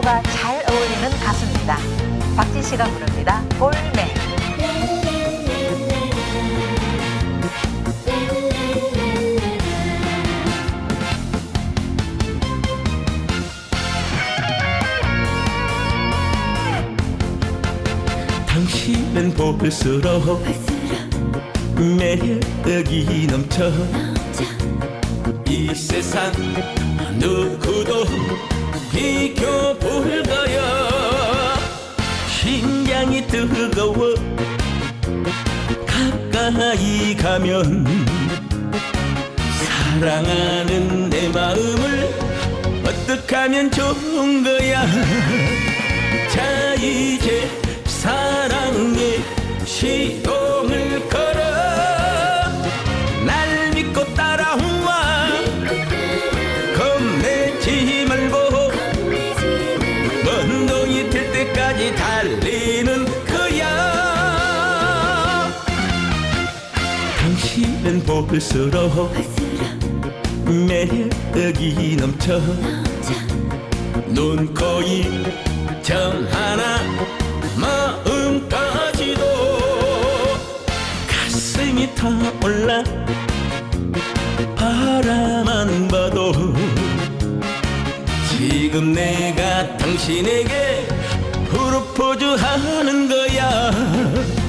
피아노가 잘 어울리는 가수입니다. 박진 씨가 부릅니다. 볼메. 당신은 볼수록 매력이 넘쳐 이 세상 누구도 비교 뜨거워. 가까이 가면 사랑하는 내 마음을 어떻게 하면 좋은 거야? 자 이제 사랑의 시동을 걸어 날 믿고 따라와. 겁내지 말고. 먼동이 될 때까지 달리는 당신은 볼수록 매력이 넘쳐 눈, 코, 입 정 하나 마음까지도 가슴이 타올라 바라만 봐도 지금 내가 당신에게 프로포즈 하는 거야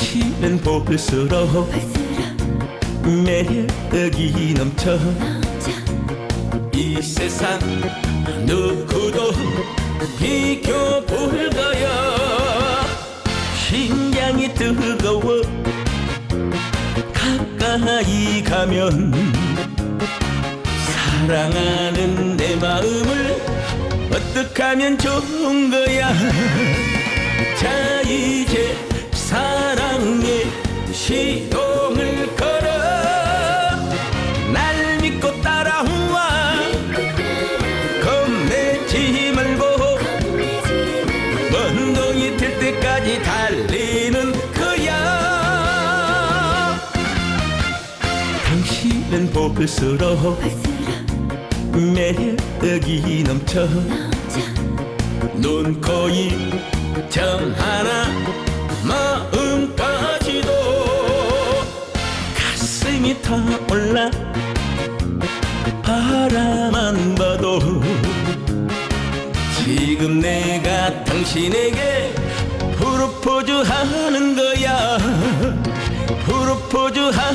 당신은 볼수록 매력이 넘쳐 이 세상 누구도 비교 불가야. 심장이 뜨거워 가까이 가면 사랑하는 내 마음을 어떻게 하면 좋은 거야. 자이 믿고 따라와 겁내지 말고 먼동이 될 때까지 달리는 거야. 당신은 볼수록 매력이 넘쳐. 눈, 코, 입정 하나 마음까지도. 가슴이 타올라 당신에게 프로포즈 하는 거야. 프로포즈 하